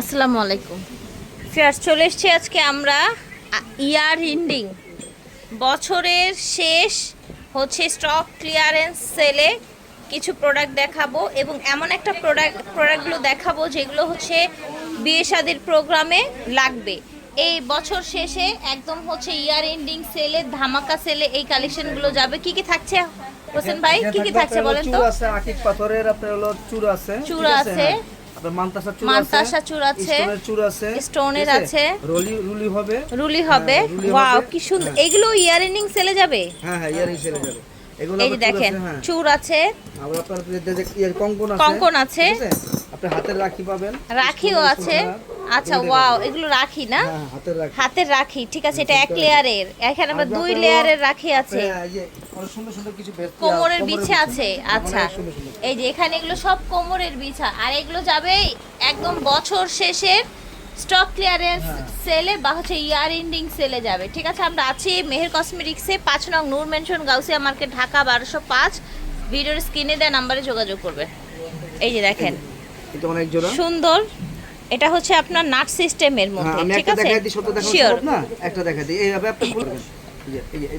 আসসালামু আলাইকুম। ফেয়ার চলে এসছি আজকে আমরা ইয়ার ইন্ডিং বছরের শেষ হচ্ছে স্টক ক্লিয়ারেন্স সেলে কিছু প্রোডাক্ট দেখাবো এবং এমন একটা প্রোডাক্ট প্রোডাক্টগুলো দেখাবো যেগুলো হচ্ছে বিয়ে শাদির প্রোগ্রামে লাগবে। এই বছর শেষে একদম হচ্ছে ইয়ার এন্ডিং সেলে ধামাকা সেলে এই কালেকশনগুলো যাবে। কি কি থাকছে হোসেন ভাই? কি কি থাকছে বলেন তো? চূড় আছে আকিক পাথরের আপনার হলো চূড় আছে চূড় আছে। হ্যাঁ। চূড় আছে চূড় আছে। স্টোনের আছে স্টোনের ঠিক আছে। রুলি রুলি হবে। রুলি হবে। ওয়াও কি সুন্দর। হ্যাঁ। এগুলো ইয়ার সেলে যাবে? হ্যাঁ হ্যাঁ ইয়ারিং সেরে যাবে। এই যে চূড় দেখেন আছে, আবার আপনার কঙ্কন আছে কঙ্কন আছে। আপনি হাতের রাখি পাবেন। রাখিও আছে। আচ্ছা ওয়াও এগুলো রাখি না? হ্যাঁ হাতের রাখি। ঠিক আছে এটা এক লেয়ারের এখানে আবার দুই লেয়ারের রাখি আছে। হ্যাঁ, বেশ- কোমরের কোমরের বিছে আছে? আচ্ছা। এই যে এখানে এগুলো সব কোমরের বিছা। আর এগুলো যাবে একদম বছর শেষের স্টক ক্লিয়ারেন্স। সেলে বা হচ্ছে ইয়ার এন্ডিং সেলে যাবে। ঠিক আছে আমরা আছি মেহের কসমেটিক্সে পাঁচ নং নূর মেনশন গাউসিয়া মার্কেট ঢাকা বারোশো পাঁচ। ভিডিওর স্ক্রিনে দেওয়া নাম্বারে যোগাযোগ করবেন। এই যে দেখেন। সুন্দর এটা হচ্ছে আপনার নাট সিস্টেমের হ্যাঁ, মধ্যে ঠিক একটা আছে? দেখাই দিই সত্য দেখাবো শিওর না? একটা দেখাই দিই এইভাবে আপনি করবেন।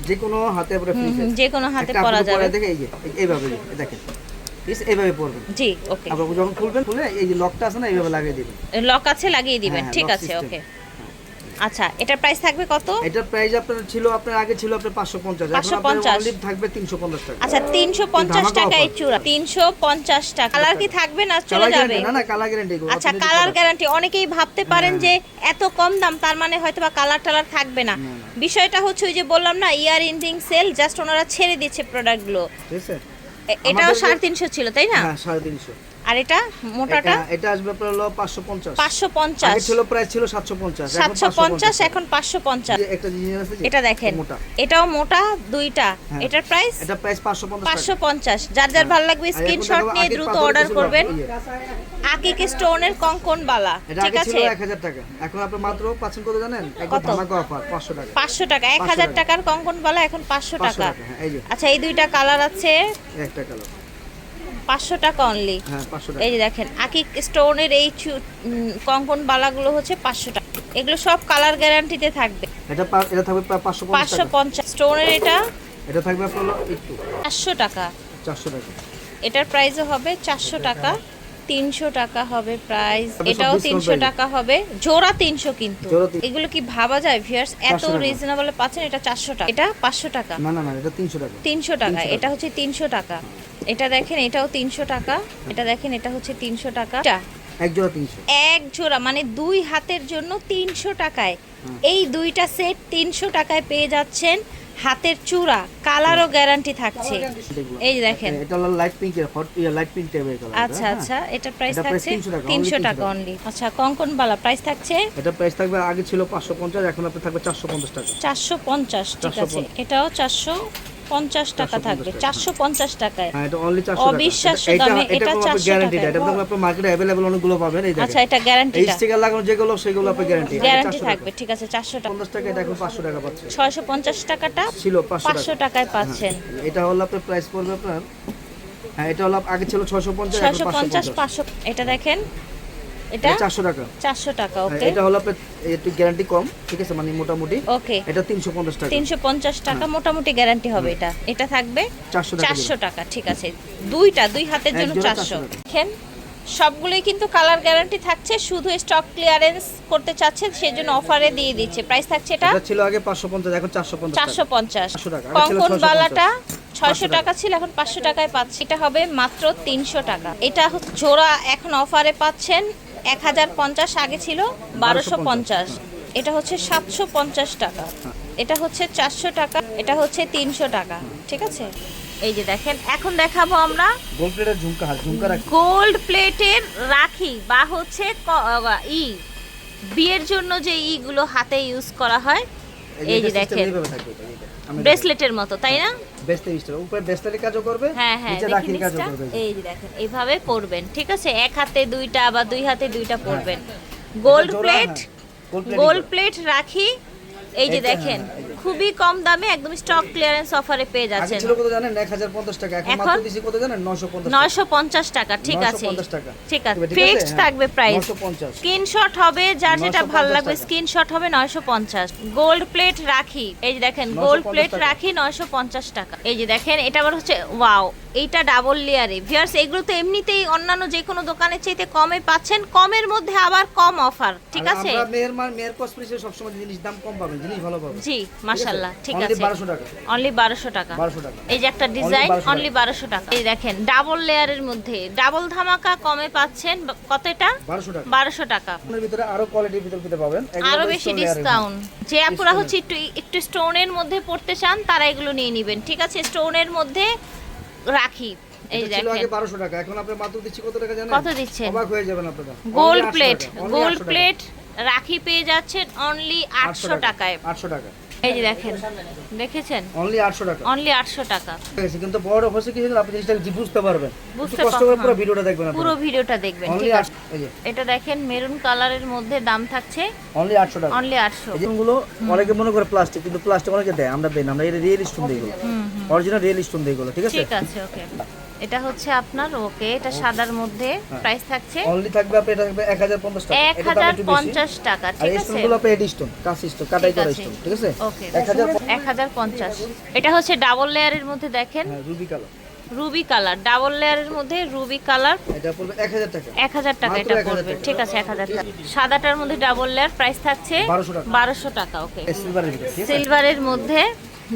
যে- কোনো হাতে পরে যে কোনো হাতে পরা যাবে। দেখে এই যে এই- এইভাবে এই- এই দেখেন এইভাবে পরবেন। জি ওকে আবার যখন খুলবেন খুলে এই যে লকটা আছে না এইভাবে লাগিয়ে দিবেন। লক আছে লাগিয়ে দিবেন। হ্যাঁ, ঠিক আছে ওকে আচ্ছা এটার প্রাইস থাকবে কত? এটার প্রাইস আপনার ছিল আপনার আগে ছিল আপনার 550 এখন 550 আপনার অনলি থাকবে 350 টাকা। আচ্ছা তিনশো পঞ্চাশ ধামাকা টাকা এই চূড়া। তিনশো পঞ্চাশ টাকা। কালার কি থাকবে না চলে যাবে? না না কালার গ্যারান্টি আচ্ছা কালার গ্যারান্টি অনেকেই ভাবতে পারেন যে হ্যাঁ। এত কম দাম তার মানে হয়তো বা কালার টালার থাকবে না। বিষয়টা হচ্ছে ওই যে বললাম না ইয়ার এন্ডিং সেল জাস্ট ওনারা ছেড়ে দিচ্ছে প্রোডাক্টগুলো ঠিক আছে। এটাও সাড়ে তিনশো ছিল তাই না? হ্যাঁ 350 আর এটা মোটাটা? এটা- আসবে আপনার হলো 550 পাঁচশো পঞ্চাশ। আগে ছিল প্রাইস ছিল 750 এখন সাতশো পঞ্চাশ 550 এখন পাঁচশো পঞ্চাশ। একটা জিনিস আছে এটা দেখেন মোটা। এটাও মোটা দুইটা। হ্যাঁ। এটার প্রাইস? এটা প্রাইস 550 পাঁচশো পঞ্চাশ। যার যার ভালো লাগবে স্ক্রিনশট নিয়ে দ্রুত অর্ডার করবেন। আকিক স্টোনের কঙ্কন বালা ঠিক আছে? ছিল 1000 টাকা। এখন আপনি মাত্র পাচ্ছেন কত জানেন? কত? ধামাকা অফার 500 টাকা। পাঁচশো টাকা এক হাজার টাকার কঙ্কন বালা এখন পাঁচশো 500 টাকা। হ্যাঁ আচ্ছা এই দুইটা কালার আছে? একটা কালার। পাঁচশো টাকা অনলি হ্যাঁ 500 টাকা। এই যে দেখেন আকিক স্টোনের এই কঙ্কন বালাগুলো হচ্ছে পাঁচশো টাকা। এগুলো সব কালার গ্যারান্টিতে থাকবে। এটা এটা থাকবে পাঁচশো পাঁচশো পঞ্চাশ। স্টোনের এটা? এটা থাকবে আপনার একটু। চারশো টাকা। 400 টাকা। এটার প্রাইসও হবে চারশো টাকা। তিনশো টাকা হবে প্রাইস এটাও তিনশো টাকা হবে। জোড়া তিনশো কিন্তু। এগুলো কি ভাবা যায় ভিয়ার্স এত 400 রিজনেবল পাচ্ছেন এটা চারশো টাকা। এটা পাঁচশো টাকা। না না না এটা 300 টাকা। তিনশো টাকা। এটা হচ্ছে তিনশো টাকা। এটা দেখেন এটাও তিনশো টাকা। এটা দেখেন এটা হচ্ছে তিনশো টাকা। এক জোড়া 300 এক জোড়া মানে দুই হাতের জন্য তিনশো টাকায়। এই দুইটা সেট তিনশো টাকায় পেয়ে যাচ্ছেন। হাতের চূড়া কালারও গ্যারান্টি থাকছে। এই দেখেন। এটা হলো লাইট পিঙ্ক লাইট পিঙ্ক টাইপের কালার আচ্ছা আচ্ছা এটা প্রাইস থাকছে 300 টাকা। অনলি আচ্ছা কঙ্কন বালা প্রাইস থাকছে? এটা প্রাইস থাকবে আগে ছিল 550 এখন আপনি থাকবে 450 টাকা। চারশো পঞ্চাশ ঠিক আছে। এটাও চারশো পঞ্চাশ টাকা থাকবে চারশো পঞ্চাশ টাকায়। হ্যাঁ, অবিশ্বাস্য দামে এটা চারশো টাকা। এটা মার্কেটে পাবেন এই আচ্ছা এটা গ্যারান্টি এই স্টিকার লাগানো যেগুলো সেগুলো গ্যারান্টি গ্যারান্টি থাকবে ঠিক আছে চারশো টাকা। পঞ্চাশ টাকা এটা এখন পাঁচশো টাকা ছয়শো পঞ্চাশ টাকাটা ছিল পাঁচশো টাকায় হ্যাঁ। পাচ্ছেন। এটা হলো আপনার প্রাইস পড়বে আপনার হ্যাঁ এটা হলো আগে ছিল ছয়শো পঞ্চাশ পাঁচশো এটা দেখেন এটা? এটা 400 টাকা। চারশো টাকা হ্যাঁ, ওকে এটা হলো আপনার একটু গ্যারান্টি কম ঠিক আছে? মানে মোটামুটি। ওকে এটা 350 টাকা। তিনশো পঞ্চাশ টাকা মোটামুটি গ্যারান্টি হবে এটা। এটা থাকবে 400 টাকা ঠিক আছে। দুইটা দুই হাতের জন্য চারশো। 400 দেখেন সবগুলোই কিন্তু কালার গ্যারান্টি থাকছে শুধু স্টক ক্লিয়ারেন্স করতে চাচ্ছে সেজন্য অফারে দিয়ে দিচ্ছে। প্রাইস থাকছে এটা? ছিল আগে 550 এখন 450 চারশো টাকা। পঞ্চাশ। 500 টাকা। আগে কঙ্কন বালাটা ছয়শো টাকা। ছিল এখন পাঁচশো টাকায় পাচ্ছি। এটা হবে মাত্র তিনশো টাকা। এটা জোড়া এখন অফারে পাচ্ছেন এক হাজার পঞ্চাশ আগে ছিল বারোশো পঞ্চাশ। এটা হচ্ছে সাতশো পঞ্চাশ টাকা। এটা হচ্ছে চারশো টাকা এটা হচ্ছে তিনশো টাকা। ঠিক আছে? এই যে দেখেন এখন দেখাবো আমরা গোল্ড প্লেটের ঝুমকা ঝুমকা রাখি। গোল্ড প্লেটের রাখি বা হচ্ছে ই। বিয়ের জন্য যে ইগুলো হাতে ইউজ করা হয় এই যে দেখেন ব্রেসলেটের মতো তাই না? উপরে কাজও করবে হ্যাঁ হ্যাঁ নিচে রাখির কাজও করবে। এই যে দেখেন এইভাবে পরবেন ঠিক আছে? এক হাতে দুইটা বা দুই হাতে দুইটা পরবেন গোল্ড প্লেট হ্যাঁ, গোল্ড প্লেট রাখি এই যে দেখেন। হ্যাঁ, যে। খুবই কম দামে একদম স্টক ক্লিয়ারেন্স অফারে পেয়ে যাচ্ছেন। আগে ছিল কত জানেন? এক হাজার পঞ্চাশ টাকা। এখন? মাত্র দিছি কত জানেন? নশো পঞ্চাশ নয়শো পঞ্চাশ টাকা ঠিক আছে। 950 টাকা। ঠিক আছে। ফিক্সড। থাকবে প্রাইস 950 স্ক্রিনশট হবে যার যেটা 950 ভালো লাগবে স্ক্রিনশট হবে নয়শো পঞ্চাশ। গোল্ড প্লেট রাখি। এই যে দেখেন গোল্ড প্লেট রাখি নয়শো পঞ্চাশ টাকা। এই যে দেখেন এটা আবার হচ্ছে ওয়াও এইটা ডাবল লেয়ারে। ভিউয়ার্স এগুলো তো এমনিতেই অন্যান্য যে কোনো দোকানের চাইতে কমে পাচ্ছেন। কমের মধ্যে আবার কম অফার ঠিক আছে? আমরা মেয়ের মা মেয়ের কসমেটিক্সে সবসময় জিনিস দাম কম পাবেন জিনিস ভালো পাবেন। জি মাশাল্লাহ ঠিক আছে। 1200 টাকা। অনলি বারোশো টাকা। 1200 টাকা। এই যে একটা ডিজাইন 1200 অনলি বারোশো টাকা। এই দেখেন ডাবল লেয়ারের মধ্যে। ডাবল ধামাকা কমে পাচ্ছেন কত এটা বারোশো টাকা। বারোশো টাকা। আপনার ভিতরে আরও কোয়ালিটির ভিতরে পেতে পাবেন। আরও বেশি ডিসকাউন্ট যে আপুরা হচ্ছে একটু একটু স্টোনের মধ্যে পড়তে চান তারা এগুলো নিয়ে নেবেন ঠিক আছে? স্টোনের মধ্যে রাখি এই দেখেন। টাকা এখন আপনি মাত্র দিচ্ছি কত টাকা জানেন? কত দিচ্ছেন? অবাক হয়ে যাবেন আপনারা। গোল্ড প্লেট গোল্ড প্লেট রাখি পেয়ে যাচ্ছেন অনলি আটশো টাকায়। আটশো টাকা। এই যে দেখেন দেখেছেন? অনলি আটশো টাকা। অনলি আটশো টাকা। ঠিক আছে কিন্তু বড় হচ্ছে কি আপনি জিনিসটা বুঝতে পারবেন। বুঝতে কষ্ট করে পুরো। ভিডিওটা দেখবেন পুরো ভিডিওটা দেখবেন ঠিক আছে? এটা দেখেন মেরুন কালারের মধ্যে দাম থাকছে অনলি আটশো টাকা। অনলি আটশো। এই যেগুলো অনেকে মনে করে প্লাস্টিক কিন্তু প্লাস্টিক অনেকে দেয় আমরা দেই না আমরা এটা রিয়েল স্টোন দিই এগুলো। অরিজিনাল রিয়েল স্টোন দিই এগুলো ঠিক আছে? ঠিক আছে ওকে এটা হচ্ছে আপনার ওকে এটা সাদার মধ্যে প্রাইস থাকছে অনলি থাকবে আপনি এটা থাকবে এক হাজার পঞ্চাশ টাকা। এক এটা দাম হাজার একটু বেশি। পঞ্চাশ টাকা ঠিক আছে? স্টোনগুলো আপনি এডি স্টোন কাঁচি স্টোন কাটাই করা স্টোন ঠিক আছে? ওকে এক হাজার এক হাজার পঞ্চাশ এটা হচ্ছে ডাবল লেয়ারের মধ্যে দেখেন। হ্যাঁ ruby colour ruby colour double লেয়ারের মধ্যে রুবি কালার এটা পড়বে এক হাজার টাকা। এক হাজার টাকা এটা পড়বে। ঠিক আছে এক হাজার টাকা। সাদাটার মধ্যে ডাবল লেয়ার প্রাইস থাকছে 1200 টাকা। বারোশো টাকা ওকে সিলভারের মধ্যে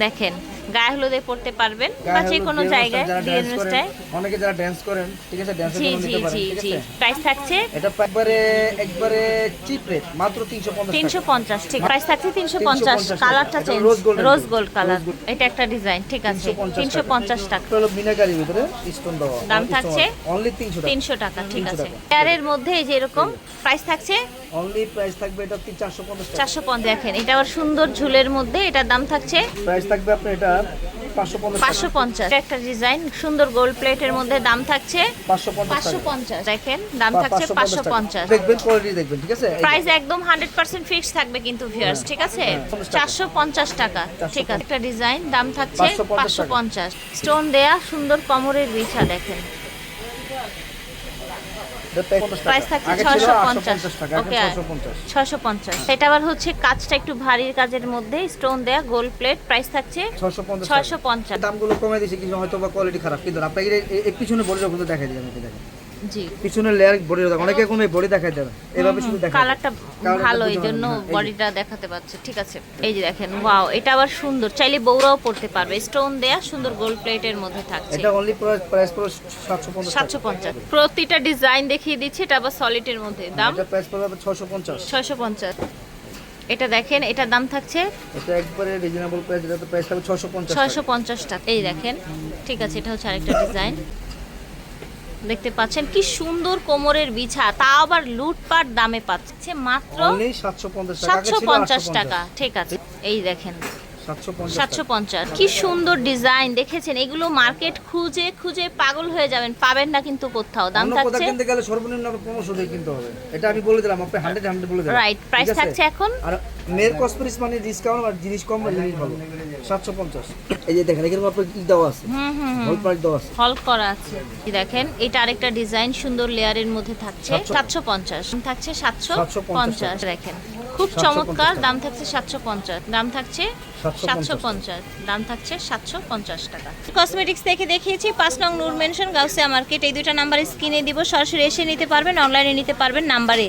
দেখেন গায়ে হলুদে পড়তে পারবেন বা যে কোনো জায়গায় বিয়ের অনুষ্ঠায় অনেকে যারা ড্যান্স করেন ঠিক আছে ড্যান্সের জি জি জি জি। প্রাইস থাকছে এটা একবারে একবারে চিপ রেট মাত্র 350 তিনশো টাকা। পঞ্চাশ ঠিক প্রাইস থাকছে তিনশো পঞ্চাশ। 350 কালারটা চেঞ্জ রোজ গোল্ড কালার এটা একটা ডিজাইন ঠিক আছে। 350 তিনশো পঞ্চাশ টাকা। হলো মিনাকারির ভিতরে স্টোন দাম থাকছে? অনলি 300 টাকা। তিনশো টাকা ঠিক আছে। এর মধ্যে এই যে এরকম প্রাইস থাকছে অনলি প্রাইস থাকবে এটা 450 টাকা? চারশো পঞ্চাশ দেখেন এটা আবার সুন্দর ঝুলের মধ্যে এটার দাম থাকছে প্রাইস থাকবে আপনার এটা 550 পাঁচশো পঞ্চাশ। একটা ডিজাইন সুন্দর গোল্ড প্লেটের মধ্যে দাম থাকছে 550 পাঁচশো পঞ্চাশ দেখেন দাম থাকছে 550 পাঁচশো পঞ্চাশ। দেখবেন কোয়ালিটি দেখবেন ঠিক আছে? প্রাইস একদম হান্ড্রেড পার্সেন্ট ফিক্স থাকবে কিন্তু ভিউয়ার্স ঠিক আছে? হ্যাঁ, 50 টাকা। চারশো পঞ্চাশ টাকা ঠিক আছে? একটা ডিজাইন দাম থাকছে 550 পাঁচশো পঞ্চাশ। স্টোন দেয়া সুন্দর কমরের বিছা দেখেন। এটা 50 টাকা। প্রাইস থাকছে পঞ্চাশ। 850 টাকা ওকে ছশো পঞ্চাশ। এটা আবার হচ্ছে কাজটা একটু ভারী কাজের মধ্যে স্টোন দেয়া গোল্ড প্লেট প্রাইস থাকছে 650 ছয়শো টাকা। পঞ্চাশ দামগুলো কমে দিয়েছে কিছু হয়তো বা কোয়ালিটি খারাপ। কিন্তু আপনাকে পিছনে বলে কিন্তু দিই আমি দেখেন জি। পিছনে লেয়ার বডি অনেকে বডি দেখাই দেবে এভাবে শুধু কালারটা ভালো এই জন্য। বডিটা দেখাতে পাচ্ছে ঠিক আছে? এই যে দেখেন ওয়াও এটা আবার সুন্দর। চাইলে বউরাও পড়তে পারবে। স্টোন দেয়া সুন্দর গোল্ড প্লেটের মধ্যে থাকছে। এটা অনলি প্রাইস পুরো 750 টাকা। সাতশো পঞ্চাশ। প্রতিটা ডিজাইন দেখিয়ে দিচ্ছে এটা আবার সলিডের মধ্যে। দাম? এটা প্রাইস পড়বে 650 ছয়শো পঞ্চাশ। এটা দেখেন এটার দাম থাকছে? এটা একবারে রিজনেবল প্রাইস এটা তো প্রাইস থাকবে 650 ছয়শো টাকা। পঞ্চাশ টাকা। এই দেখেন ঠিক আছে এটা হচ্ছে আরেকটা ডিজাইন দেখতে পাচ্ছেন কি সুন্দর কোমরের বিছা তা আবার লুটপাট দামে পাচ্ছে মাত্র অনলি 750 টাকা আগে সাতশো পঞ্চাশ টাকা। ঠিক আছে এই দেখেন। 750 সাতশো। পঞ্চাশ কি সুন্দর ডিজাইন দেখেছেন? এগুলো মার্কেট খুঁজে খুঁজে পাগল হয়ে যাবেন। পাবেন না কিন্তু কোথাও। দাম অন্য কোথাও থাকছে কিনতে গেলে সর্বনিম্ন আপনার 1500 দিয়ে কিনতে হবে। এটা আমি বলে দিলাম আপনি 100 100 বলে দিলাম। রাইট প্রাইস থাকছে এখন? আর মেয়ের কসমেটিক্স মানে ডিসকাউন্ট আর জিনিস কম জিনিস ভালো 750 এই যে দেখেন এখানে আপনার কি দেওয়া আছে? হুম হুম হুম। হোল প্রাইস দেওয়া আছে। হল করা আছে। দেখেন এটা আরেকটা ডিজাইন সুন্দর লেয়ারের মধ্যে থাকছে। সাতশো- সাতশো পঞ্চাশ। থাকছে সাতশো 750 পঞ্চাশ দেখেন। খুব চমৎকার দাম থাকছে সাতশো পঞ্চাশ। দাম থাকছে 750 সাতশো পঞ্চাশ। দাম থাকছে সাতশো পঞ্চাশ টাকা। কসমেটিক্স থেকে দেখিয়েছি, পাঁচ নং নূর মেনশন গাউসিয়া মার্কেট এই দুইটা নাম্বার স্ক্রিনে দিব, সরাসরি এসে নিতে পারবেন অনলাইনে নিতে পারবেন নাম্বারে